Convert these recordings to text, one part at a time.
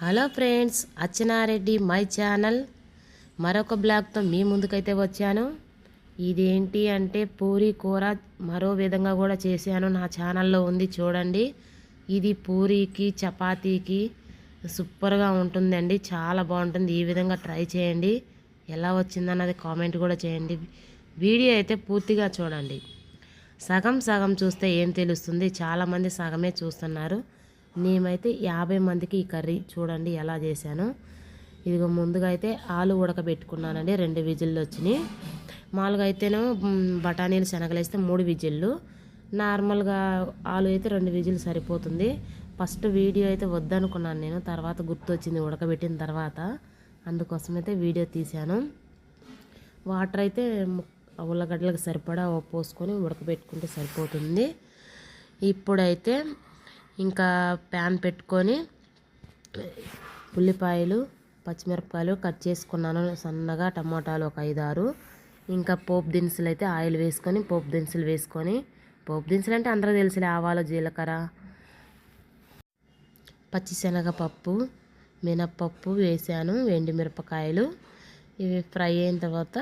Hello friends Archana Reddy my channel. మరొక బ్లాగ్తో మీ ముందుకైతే వచ్చాను. ఇదేంటి అంటే పూరి కూర మరో విధంగా కూడా చేశాను. నా ఛానల్లో ఉంది చూడండి. ఇది పూరీకి చపాతీకి సూపర్గా ఉంటుందండి. చాలా బాగుంటుంది. ఈ విధంగా ట్రై చేయండి. ఎలా వచ్చిందన్నది కామెంట్ కూడా చేయండి. వీడియో అయితే పూర్తిగా చూడండి. సగం సగం చూస్తే ఏం తెలుస్తుంది? చాలామంది సగమే చూస్తున్నారు. నేనైతే యాభై మందికి ఈ కర్రీ చూడండి ఎలా చేశాను. ఇదిగో ముందుగా అయితే ఆలు ఉడకబెట్టుకున్నానండి రెండు విజిల్లు వచ్చినాయి. మామూలుగా అయితేనో బఠానీలు శనగలు వేస్తే మూడు విజిల్లు. నార్మల్గా ఆలు అయితే రెండు విజిల్లు సరిపోతుంది. ఫస్ట్ వీడియో అయితే వద్దనుకున్నాను నేను తర్వాత గుర్తొచ్చింది ఉడకబెట్టిన తర్వాత. అందుకోసమైతే వీడియో తీశాను. వాటర్ అయితే ఉల్లగడ్డలకు సరిపడా పోసుకొని ఉడకబెట్టుకుంటే సరిపోతుంది. ఇప్పుడైతే ఇంకా ప్యాన్ పెట్టుకొని ఉల్లిపాయలు పచ్చిమిరపకాయలు కట్ చేసుకున్నాను సన్నగా టమాటాలు ఒక ఐదారు. ఇంకా పోపు దినుసులు అయితే ఆయిల్ వేసుకొని పోపు దినుసులు వేసుకొని పోపు దినుసులు అంటే అందరూ తెలుసులే ఆవాలు జీలకర్ర పచ్చిశనగపప్పు మినప్పప్పు వేసాను ఎండు మిరపకాయలు. ఇవి ఫ్రై అయిన తర్వాత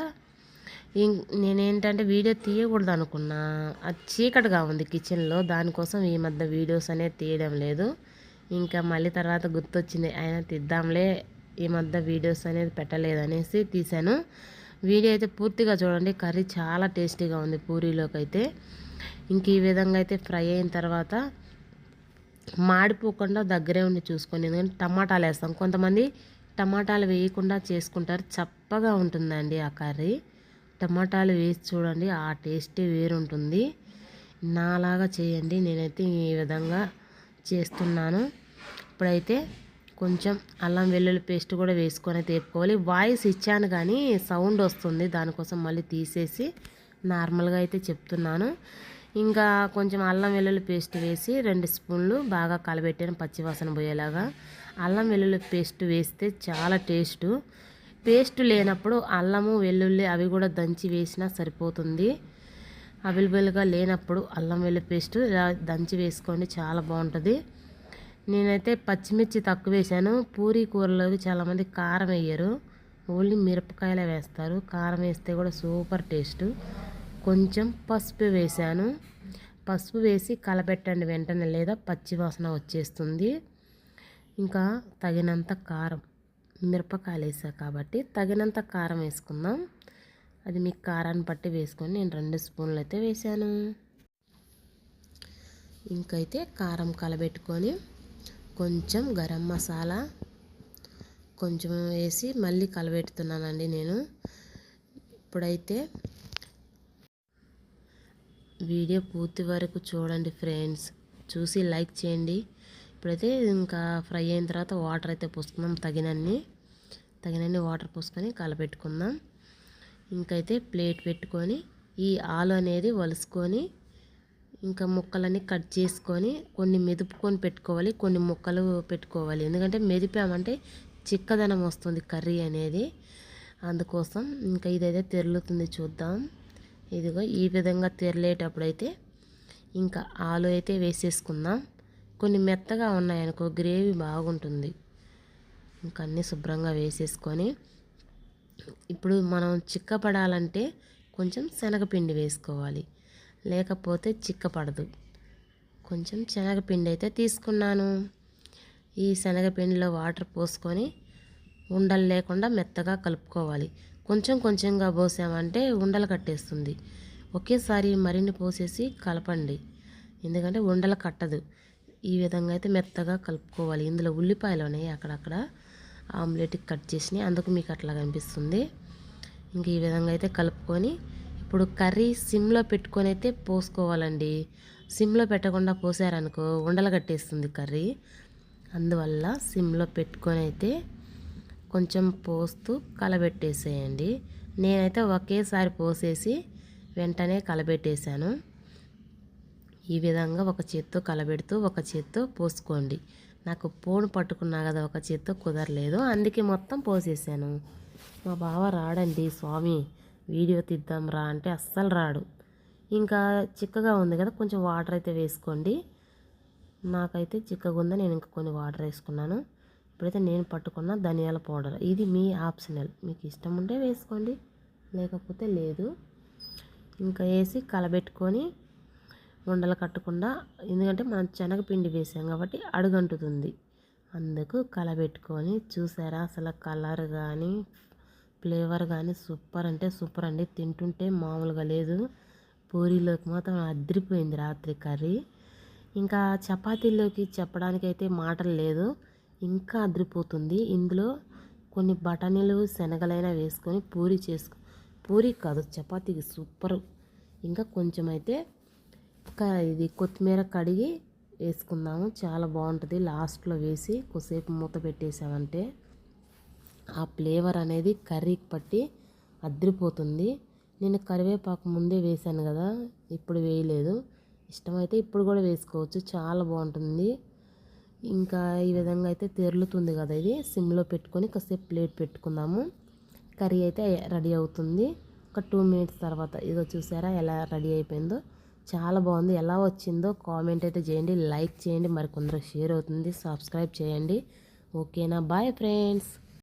నేనేంటంటే వీడియో తీయకూడదు అనుకున్నా. అది చీకటిగా ఉంది కిచెన్లో దానికోసం ఈ మధ్య వీడియోస్ అనేది తీయడం లేదు. ఇంకా మళ్ళీ తర్వాత గుర్తొచ్చింది అయినా తీద్దాంలే ఈ మధ్య వీడియోస్ అనేది పెట్టలేదనేసి తీశాను. వీడియో అయితే పూర్తిగా చూడండి కర్రీ చాలా టేస్టీగా ఉంది పూరీలోకి అయితే. ఇంక ఈ విధంగా అయితే ఫ్రై అయిన తర్వాత మాడిపోకుండా దగ్గరే ఉండి చూసుకోండి. ఎందుకంటే టమాటాలు వేస్తాం. కొంతమంది టమాటాలు వేయకుండా చేసుకుంటారు చప్పగా ఉంటుందండి ఆ కర్రీ. టమాటాలు వేసి చూడండి ఆ టేస్టే వేరుంటుంది. నాలాగా చేయండి నేనైతే ఈ విధంగా చేస్తున్నాను. ఇప్పుడైతే కొంచెం అల్లం వెల్లుల్లి పేస్ట్ కూడా వేసుకొని తేపుకోవాలి. వాయిస్ ఇచ్చాను కానీ సౌండ్ వస్తుంది దానికోసం మళ్ళీ తీసేసి నార్మల్గా అయితే చెప్తున్నాను. ఇంకా కొంచెం అల్లం వెల్లుల్లి పేస్ట్ వేసి రెండు స్పూన్లు బాగా కలబెట్టాను పచ్చివాసన పోయేలాగా. అల్లం వెల్లుల్లి పేస్ట్ వేస్తే చాలా టేస్టు. పేస్ట్ లేనప్పుడు అల్లము వెల్లుల్లి అవి కూడా దంచి వేసినా సరిపోతుంది. అవైలబుల్గా లేనప్పుడు అల్లం వెల్లి పేస్ట్ ఇలా దంచి వేసుకోండి చాలా బాగుంటుంది. నేనైతే పచ్చిమిర్చి తక్కువ వేసాను. పూరీ కూరలోకి చాలామంది కారం వేయరు. ఓన్లీ మిరపకాయలే వేస్తారు. కారం వేస్తే కూడా సూపర్ టేస్ట్. కొంచెం పసుపు వేసాను. పసుపు వేసి కలపెట్టండి వెంటనే లేదా పచ్చివాసన వచ్చేస్తుంది. ఇంకా తగినంత కారం. మిరపకాయలు వేసా కాబట్టి తగినంత కారం వేసుకుందాం. అది మీకు కారాన్ని బట్టి వేసుకొని నేను రెండు స్పూన్లు అయితే వేసాను. ఇంకైతే కారం కలబెట్టుకొని కొంచెం గరం మసాలా కొంచెం వేసి మళ్ళీ కలబెడుతున్నానండి నేను. ఇప్పుడైతే వీడియో పూర్తి వరకు చూడండి ఫ్రెండ్స్. చూసి లైక్ చేయండి. ఇప్పుడైతే ఇంకా ఫ్రై అయిన తర్వాత వాటర్ అయితే పోసుకుందాం. తగినన్ని తగినన్ని వాటర్ పోసుకొని కలపెట్టుకుందాం. ఇంకైతే ప్లేట్ పెట్టుకొని ఈ ఆలు అనేది వలుసుకొని ఇంకా ముక్కలన్నీ కట్ చేసుకొని కొన్ని మెదుపుకొని పెట్టుకోవాలి కొన్ని ముక్కలు పెట్టుకోవాలి. ఎందుకంటే మెదిపామంటే చిక్కదనం వస్తుంది కర్రీ అనేది. అందుకోసం ఇంకా ఇదైతే తెరులుతుంది చూద్దాం. ఇదిగో ఈ విధంగా తెరలేటప్పుడైతే ఇంకా ఆలు అయితే వేసేసుకుందాం. కొన్ని మెత్తగా ఉన్నాయనుకో గ్రేవీ బాగుంటుంది. ఇంకా అన్నీ శుభ్రంగా వేసేసుకొని ఇప్పుడు మనం చిక్కపడాలంటే కొంచెం శనగపిండి వేసుకోవాలి. లేకపోతే చిక్కపడదు. కొంచెం శనగపిండి అయితే తీసుకున్నాను. ఈ శనగపిండిలో వాటర్ పోసుకొని ఉండలు లేకుండా మెత్తగా కలుపుకోవాలి. కొంచెం కొంచెంగా పోసామంటే ఉండలు కట్టేస్తుంది. ఒకేసారి మరిన్ని పోసేసి కలపండి. ఎందుకంటే ఉండలు కట్టదు. ఈ విధంగా అయితే మెత్తగా కలుపుకోవాలి. ఇందులో ఉల్లిపాయలు ఉన్నాయి అక్కడక్కడ. ఆమ్లెట్కి కట్ చేసినాయి అందుకు మీకు అట్లా కనిపిస్తుంది. ఇంక ఈ విధంగా అయితే కలుపుకొని ఇప్పుడు కర్రీ సిమ్లో పెట్టుకొని అయితే పోసుకోవాలండి. సిమ్లో పెట్టకుండా పోసారనుకో ఉండలు కట్టేస్తుంది కర్రీ. అందువల్ల సిమ్లో పెట్టుకొని అయితే కొంచెం పోస్తూ కలబెట్టేసేయండి. నేనైతే ఒకేసారి పోసేసి వెంటనే కలబెట్టేశాను. ఈ విధంగా ఒక చేత్తో కలబెడుతూ ఒక చేత్తో పోసుకోండి. నాకు పోను పట్టుకున్నా కదా ఒక చేత్తో కుదరలేదు. అందుకే మొత్తం పోసేసాను. మా బావ రాడండి స్వామి వీడియో తీద్దాం రా అంటే అస్సలు రాడు. ఇంకా చిక్కగా ఉంది కదా కొంచెం వాటర్ అయితే వేసుకోండి. నాకైతే చిక్కగా ఉందని నేను ఇంకా కొన్ని వాటర్ వేసుకున్నాను. ఇప్పుడైతే నేను పట్టుకున్న ధనియాల పౌడర్. ఇది మీ ఆప్షనల్. మీకు ఇష్టం ఉంటే వేసుకోండి లేకపోతే లేదు. ఇంకా వేసి కలబెట్టుకొని ఉండలు కట్టకుండా ఎందుకంటే మనం శనగపిండి వేసాం కాబట్టి అడుగంటుతుంది. అందుకు కలబెట్టుకొని చూసారా? అసలు కలర్ కానీ ఫ్లేవర్ కానీ సూపర్ అంటే సూపర్ అండి. తింటుంటే మామూలుగా లేదు. పూరీలోకి మాత్రం అదిరిపోయింది రాత్రి కర్రీ. ఇంకా చపాతీలోకి చెప్పడానికైతే మాటలు లేదు. ఇంకా అదిరిపోతుంది. ఇందులో కొన్ని బఠానీలు శనగలైనా వేసుకొని పూరి చేసుకు పూరి కాదు చపాతీకి సూపర్. ఇంకా కొంచెం అయితే ఇది కొత్తిమీర కడిగి వేసుకుందాము. చాలా బాగుంటుంది. లాస్ట్లో వేసి కొద్దిసేపు మూత పెట్టేసామంటే ఆ ఫ్లేవర్ అనేది కర్రీకి పట్టి అద్రిపోతుంది. నేను కరివేపాకు ముందే వేసాను కదా ఇప్పుడు వేయలేదు. ఇష్టమైతే ఇప్పుడు కూడా వేసుకోవచ్చు. చాలా బాగుంటుంది. ఇంకా ఈ విధంగా అయితే తెరులుతుంది కదా ఇది. సిమ్లో పెట్టుకొని కాసేపు ప్లేట్ పెట్టుకుందాము. కర్రీ అయితే రెడీ అవుతుంది. ఒక టూ మినిట్స్ తర్వాత ఇదో చూసారా ఎలా రెడీ అయిపోయిందో? చాలా బాగుంది. ఎలా వచ్చిందో కామెంట్ అయితే చేయండి లైక్ చేయండి. మరి కొందరు షేర్ అవుతుంది. సబ్స్క్రైబ్ చేయండి. ఓకేనా? Bye friends.